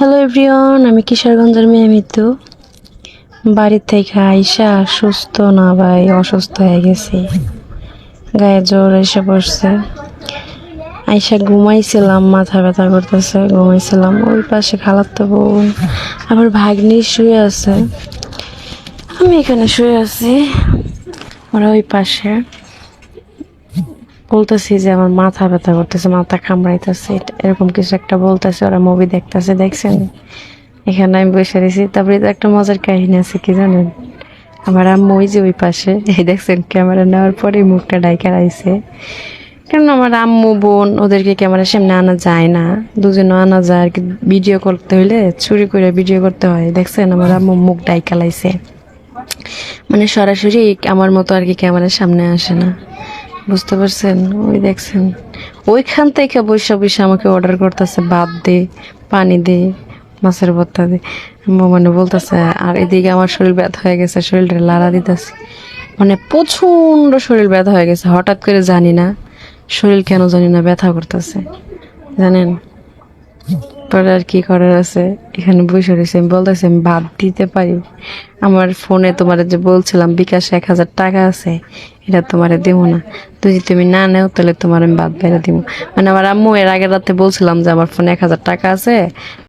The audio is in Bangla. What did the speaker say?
হ্যালো এভরিওয়ান আমি কিশোরগঞ্জের মেয়ে মিতু। বাড়ির থেকে আইসা সুস্থ না ভাই, অসুস্থ হয়ে গেছি। গায়ে জ্বর এসে পড়ছে। আইসা ঘুমাইছিলাম, মাথা ব্যথা করতেছে, ঘুমাইছিলাম। ওই পাশে খালাতো বউ। আবার ভাগ্নি শুয়ে আছে। আমি এখানে শুয়ে আছি। ওরা ওই পাশে। বলতেছি যে আমার মাথা ব্যথা করতেছে, মাথা কামড়াইতেছে এরকম কিছু একটা বলতেছে, ওরা মুভি দেখতেছে, দেখছেন? এখানে আমি বসে রয়েছি। তারপরে একটা মজার কাহিনী আছে, কি জানেন? আমার আম্মু ওই যে ওই পাশে, এই দেখছেন ক্যামেরা নেওয়ার পরে মুখটা ডাইকা রাইছে। কেন আমার আম্মু, বোন, ওদেরকে ক্যামেরার সামনে আনা যায় না? দুজনে আনা যায়, আর কি ভিডিও করতে হইলে চুরি করে ভিডিও করতে হয়। দেখছেন, আমার আম্মু মুখ ডাইকা লাইছে। মানে সরাসরি আমার মতো আর কি ক্যামেরার সামনে আসে না। বুঝতে পারছেন? ওই দেখছেন। ওইখান থেকে বৈশা বৈশা আমাকে অর্ডার করতেছে, ভাত দে, পানি দে, মাছের ভর্তা দে। মানে বলতেছে, আর এদিকে আমার শরীর ব্যথা হয়ে গেছে, শরীরটা লাড়া দিতেছে। মানে প্রচণ্ড শরীর ব্যথা হয়ে গেছে, হঠাৎ করে জানি না শরীর কেন জানি না ব্যথা করতেছে। জানেন? আর কি করার আছে? এখানে বসে রয়েছে। আমি বলতেছি, আমি ভাত দিতে পারি। আমার ফোনে তোমার যে বলছিলাম, বিকাশে এক হাজার টাকা আছে, এটা তোমার দেবো না। যদি তুমি না নেও, তাহলে তোমার আমি ভাত বেড়ে দিব। মানে আমার আম্মু এর আগের রাতে বলছিলাম যে আমার ফোনে এক হাজার টাকা আছে।